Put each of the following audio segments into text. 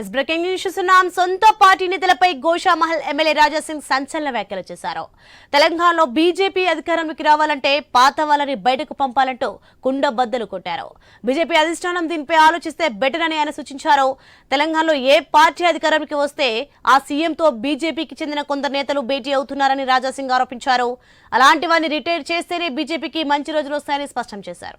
Yes breaking news చూస్తున్నాం. సొంత party నేతలపై గోషామహల్ ఎమ్మెల్యే రాజాసింగ్ సంచలన వ్యాఖ్యలు చేశారు. తెలంగాణలో బీజేపీ అధికారంలోకి రావాలంటే పాత వాళ్ళని బయటకు పంపాలంటూ కుండ బద్దలు కొట్టారు. బీజేపీ అధిష్టానం దీనిపై ఆలోచిస్తే బెటర్ అని ఆయన సూచించారు. తెలంగాణలో ఏ పార్టీ అధికారంలోకి వస్తే ఆ సీఎంతో బీజేపీకి చెందిన కొందరు నేతలు భేటీ అవుతున్నారని రాజాసింగ్ ఆరోపించారు. అలాంటి వారిని రిటైర్ చేస్తేనే బీజేపీకి మంచి రోజులు వస్తాయని స్పష్టం చేశారు.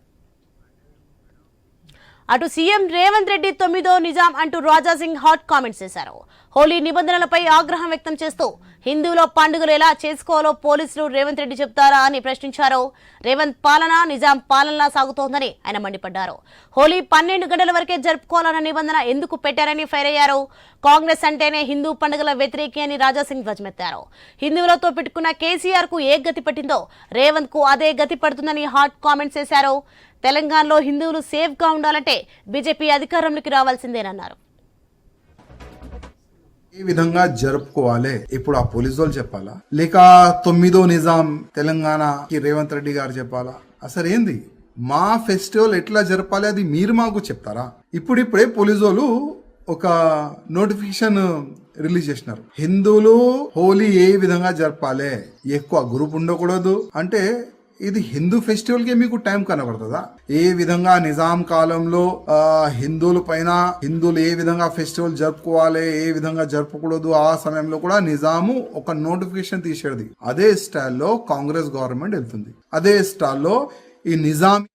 అటు సీఎం రేవంత్ రెడ్డి తొమ్మిదో నిజాం అంటూ రాజాసింగ్ హాట్ కామెంట్స్ చేశారు. హోలీ నిబంధనలపై ఆగ్రహం వ్యక్తం చేస్తూ హిందువుల పండుగలు ఎలా చేసుకోవాలో పోలీసులు రేవంత్ రెడ్డి చెప్తారా అని ప్రశ్నించారు. రేవంత్ పాలన నిజాం పాలనలా సాగుతోందని ఆయన మండిపడ్డారు. హోలీ పన్నెండు గంటల వరకే జరుపుకోవాలన్న నిబంధన ఎందుకు పెట్టారని ఫైర్ అయ్యారు. కాంగ్రెస్ అంటేనే హిందూ పండుగల వ్యతిరేకి అని రాజాసింగ్ ధ్వజమెత్తారు. హిందువులతో పెట్టుకున్న కేసీఆర్కు ఏ గతి పట్టిందో రేవంత్కు అదే గతి పడుతుందని హాట్ కామెంట్స్ చేశారు. తెలంగాణలో హిందువులు సేఫ్గా ఉండాలంటే బీజేపీ అధికారంలోకి రావాల్సిందేనన్నారు. ఏ విధంగా జరుపుకోవాలి. ఇప్పుడు ఆ పోలీసు వాళ్ళు చెప్పాలా? లేక తొమ్మిదో నిజాం తెలంగాణకి రేవంత్ రెడ్డి గారు చెప్పాలా? అసలు ఏంది? మా ఫెస్టివల్ ఎట్లా జరపాలి? అది మీరు మాకు చెప్తారా? ఇప్పుడిప్పుడే పోలీసు వాళ్ళు ఒక నోటిఫికేషన్ రిలీజ్ చేసినారు. హిందువులు హోలీ ఏ విధంగా జరపాలి? ఎక్కువ గ్రూప్ ఉండకూడదు. అంటే ఇది హిందూ ఫెస్టివల్కి మీకు టైం కనబడుతుందా? ఏ విధంగా నిజాం కాలంలో హిందువుల పైన హిందువులు ఏ విధంగా ఫెస్టివల్ జరుపుకోవాలి ఏ విధంగా జరుపుకూడదు ఆ సమయంలో కూడా నిజాము ఒక నోటిఫికేషన్ తీసేది. అదే స్టైల్లో కాంగ్రెస్ గవర్నమెంట్ వెళ్తుంది. అదే స్టైల్లో ఈ నిజాం